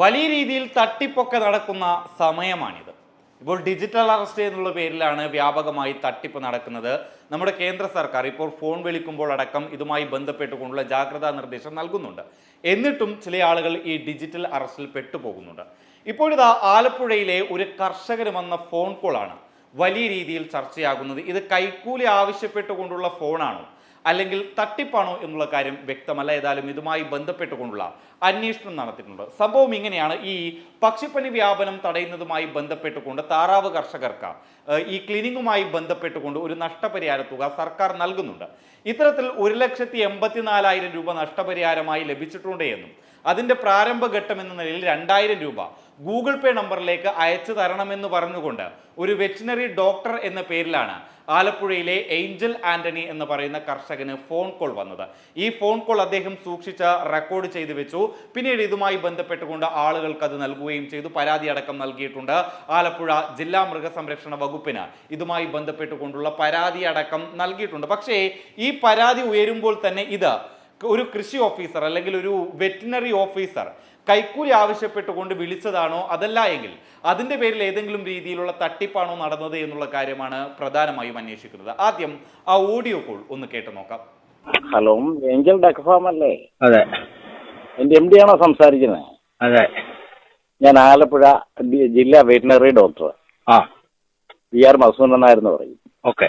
വലിയ രീതിയിൽ തട്ടിപ്പൊക്കെ നടക്കുന്ന സമയമാണിത്. ഇപ്പോൾ ഡിജിറ്റൽ അറസ്റ്റ് എന്നുള്ള പേരിലാണ് വ്യാപകമായി തട്ടിപ്പ് നടക്കുന്നത്. നമ്മുടെ കേന്ദ്ര സർക്കാർ ഇപ്പോൾ ഫോൺ വിളിക്കുമ്പോൾ അടക്കം ഇതുമായി ബന്ധപ്പെട്ടുകൊണ്ടുള്ള ജാഗ്രതാ നിർദ്ദേശം നൽകുന്നുണ്ട്. എന്നിട്ടും ചില ആളുകൾ ഈ ഡിജിറ്റൽ അറസ്റ്റിൽ പെട്ടുപോകുന്നുണ്ട്. ഇപ്പോഴിതാ ആലപ്പുഴയിലെ ഒരു കർഷകന് വന്ന ഫോൺ കോളാണ്. വലിയ രീതിയിൽ ചർച്ചയാകുന്നത് ഇത് കൈക്കൂലി ആവശ്യപ്പെട്ടുകൊണ്ടുള്ള ഫോണാണോ? അല്ലെങ്കിൽ തട്ടിപ്പാണോ എന്നുള്ള കാര്യം വ്യക്തമല്ല. ഏതായാലും ഇതുമായി ബന്ധപ്പെട്ടുകൊണ്ടുള്ള അന്വേഷണം നടത്തിയിട്ടുണ്ട്. സംഭവം ഇങ്ങനെയാണ്. ഈ പക്ഷിപ്പനി വ്യാപനം തടയുന്നതുമായി ബന്ധപ്പെട്ടുകൊണ്ട് താറാവ് കർഷകർക്ക് ഈ ക്ലിനിങ്ങുമായി ബന്ധപ്പെട്ടുകൊണ്ട് ഒരു നഷ്ടപരിഹാര തുക സർക്കാർ നൽകുന്നുണ്ട്. ഇത്തരത്തിൽ ഒരു ലക്ഷത്തി എൺപത്തിനാലായിരം രൂപ നഷ്ടപരിഹാരമായി ലഭിച്ചിട്ടുണ്ട് എന്നും അതിന്റെ പ്രാരംഭഘട്ടം എന്ന നിലയിൽ രണ്ടായിരം രൂപ. ഗൂഗിൾ പേ നമ്പറിലേക്ക് അയച്ചു തരണമെന്ന് പറഞ്ഞുകൊണ്ട് ഒരു വെറ്റിനറി ഡോക്ടർ എന്ന പേരിലാണ് ആലപ്പുഴയിലെ ഏഞ്ചൽ ആന്റണി എന്ന് പറയുന്ന കർഷകന് ഫോൺ കോൾ വന്നത്. ഈ ഫോൺ കോൾ അദ്ദേഹം സൂക്ഷിച്ച് റെക്കോർഡ് ചെയ്ത് വെച്ചു. പിന്നീട് ഇതുമായി ബന്ധപ്പെട്ടുകൊണ്ട് ആളുകൾക്ക് അത് നൽകുകയും ചെയ്തു. പരാതി അടക്കം നൽകിയിട്ടുണ്ട്. ആലപ്പുഴ ജില്ലാ മൃഗസംരക്ഷണ വകുപ്പിന് ഇതുമായി ബന്ധപ്പെട്ടുകൊണ്ടുള്ള പരാതി അടക്കം നൽകിയിട്ടുണ്ട്. പക്ഷേ ഈ പരാതി ഉയരുമ്പോൾ തന്നെ ഇത് ഒരു കൃഷി ഓഫീസർ അല്ലെങ്കിൽ ഒരു വെറ്റിനറി ഓഫീസർ കൈക്കൂലി ആവശ്യപ്പെട്ടുകൊണ്ട് വിളിച്ചതാണോ അതല്ല എങ്കിൽ അതിന്റെ പേരിൽ ഏതെങ്കിലും രീതിയിലുള്ള തട്ടിപ്പാണോ നടന്നത് എന്നുള്ള കാര്യമാണ് പ്രധാനമായും അന്വേഷിക്കുന്നത്. ആദ്യം ആ ഓഡിയോ കോൾ ഒന്ന് കേട്ടു നോക്കാം. ഹലോ ഏഞ്ചൽ ഡക്ക് ഫാം അല്ലേ? അതെ. എന്റെ എം ഡി ആണോ സംസാരിക്കുന്നത് അതെ. ഞാൻ ആലപ്പുഴ ജില്ലാ വെറ്റിനറി ഡോക്ടർ. ആ. വി ആർ മസൂൻ എന്നായിരുന്നു പറയും. ഓക്കെ.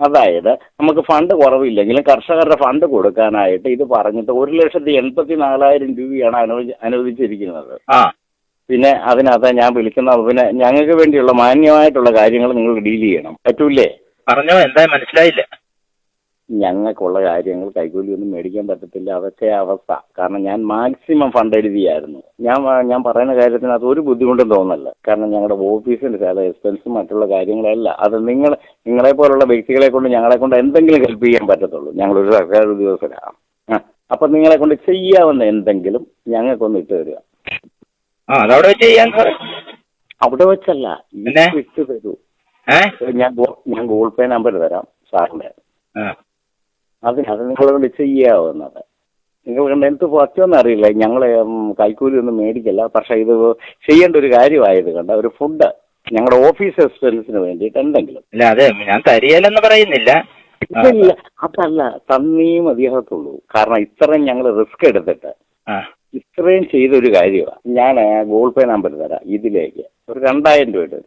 അതായത് നമുക്ക് ഫണ്ട് കുറവില്ലെങ്കിലും കർഷകരുടെ ഫണ്ട് കൊടുക്കാനായിട്ട് ഇത് പറഞ്ഞിട്ട് ഒരു ലക്ഷത്തി എൺപത്തി നാലായിരം രൂപയാണ് അനുവദി അനുവദിച്ചിരിക്കുന്നത്. ആ. പിന്നെ അതിനകത്ത് ഞാൻ വിളിക്കുന്ന പിന്നെ ഞങ്ങൾക്ക് വേണ്ടിയുള്ള മാന്യമായിട്ടുള്ള കാര്യങ്ങൾ നിങ്ങൾ ഡീൽ ചെയ്യണം. പറ്റൂലേ പറഞ്ഞോ എന്താ മനസ്സിലായില്ല. ഞങ്ങൾക്കുള്ള കാര്യങ്ങൾ കൈക്കൂലിയൊന്നും മേടിക്കാൻ പറ്റത്തില്ല. അതൊക്കെ അവസ്ഥ. കാരണം ഞാൻ മാക്സിമം ഫണ്ട് എഴുതിയായിരുന്നു. ഞാൻ ഞാൻ പറയുന്ന കാര്യത്തിന് അത് ഒരു ബുദ്ധിമുട്ടും തോന്നല്ല. കാരണം ഞങ്ങളുടെ ഓഫീസിന്റെ ചില എക്സ്പെൻസും മറ്റുള്ള കാര്യങ്ങളല്ല. അത് നിങ്ങൾ നിങ്ങളെ പോലുള്ള വ്യക്തികളെ കൊണ്ട് ഞങ്ങളെ കൊണ്ട് എന്തെങ്കിലും ഹെൽപ്പ് ചെയ്യാൻ പറ്റത്തുള്ളൂ. ഞങ്ങളൊരു സർക്കാർ ഉദ്യോഗസ്ഥരാണ് അപ്പൊ നിങ്ങളെ കൊണ്ട് ചെയ്യാവുന്ന എന്തെങ്കിലും ഞങ്ങൾക്കൊന്ന് ഇട്ട് തരിക ആ അതവിടെ വെച്ച് ചെയ്യാൻ അവിടെ വെച്ചല്ല? ഇട്ട് തരൂ. ഞാൻ ഞാൻ ഗൂഗിൾ പേ നമ്പർ തരാം സാറിന്റെ അത് നിങ്ങളെ ചെയ്യാവോ ചെയ്യാവുന്നത്. നിങ്ങൾ കൊണ്ട് എന്ത് പറ്റുമെന്ന് അറിയില്ല. ഞങ്ങൾ കൈക്കൂലി ഒന്നും മേടിക്കില്ല. പക്ഷെ ഇത് ചെയ്യേണ്ട ഒരു കാര്യമായത് കണ്ട ഒരു ഫുഡ് ഞങ്ങളുടെ ഓഫീസ് എക്സ്പെൻസിന് വേണ്ടിയിട്ട് എന്തെങ്കിലും. ഇല്ല അതെ ഞാൻ തരികയില്ലെന്ന് പറയുന്നില്ല. ഇല്ല അതല്ല തന്നേ മതിയാകത്തുള്ളൂ. കാരണം ഇത്രയും ഞങ്ങൾ റിസ്ക് എടുത്തിട്ട് ഇത്രയും ചെയ്തൊരു കാര്യമാണ് ഞാൻ ഗൂഗിൾ പേ നമ്പർ തരാം ഇതിലേക്ക്. ഒരു രണ്ടായിരം രൂപ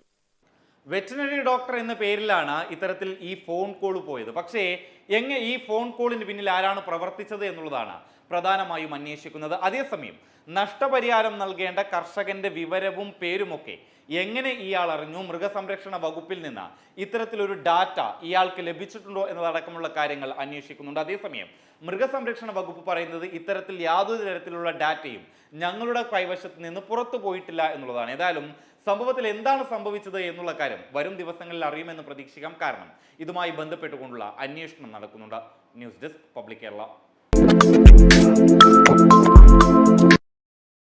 വെറ്റിനറി ഡോക്ടർ എന്ന പേരിലാണ് ഇത്തരത്തിൽ ഈ ഫോൺ കോൾ പോയത്. പക്ഷേ എങ്ങനെ ഈ ഫോൺ കോളിന് പിന്നിൽ ആരാണ് പ്രവർത്തിച്ചത് എന്നുള്ളതാണ് പ്രധാനമായും അന്വേഷിക്കുന്നത്. അതേസമയം നഷ്ടപരിഹാരം നൽകേണ്ട കർഷകന്റെ വിവരവും പേരുമൊക്കെ എങ്ങനെ ഇയാൾ അറിഞ്ഞു? മൃഗസംരക്ഷണ വകുപ്പിൽ നിന്ന് ഇത്തരത്തിലൊരു ഡാറ്റ ഇയാൾക്ക് ലഭിച്ചിട്ടുണ്ടോ എന്നതടക്കമുള്ള കാര്യങ്ങൾ അന്വേഷിക്കുന്നുണ്ട്. അതേസമയം മൃഗസംരക്ഷണ വകുപ്പ് പറയുന്നത് ഇത്തരത്തിൽ യാതൊരു തരത്തിലുള്ള ഡാറ്റയും ഞങ്ങളുടെ കൈവശത്ത് നിന്ന് പുറത്തു പോയിട്ടില്ല എന്നുള്ളതാണ്. ഏതായാലും സംഭവത്തിൽ എന്താണ് സംഭവിച്ചത് എന്നുള്ള കാര്യം വരും ദിവസങ്ങളിൽ അറിയുമെന്ന് പ്രതീക്ഷിക്കാം. കാരണം ഇതുമായി ബന്ധപ്പെട്ടുകൊണ്ടുള്ള അന്വേഷണം നടക്കുന്നുണ്ട്. News desk public Kerala.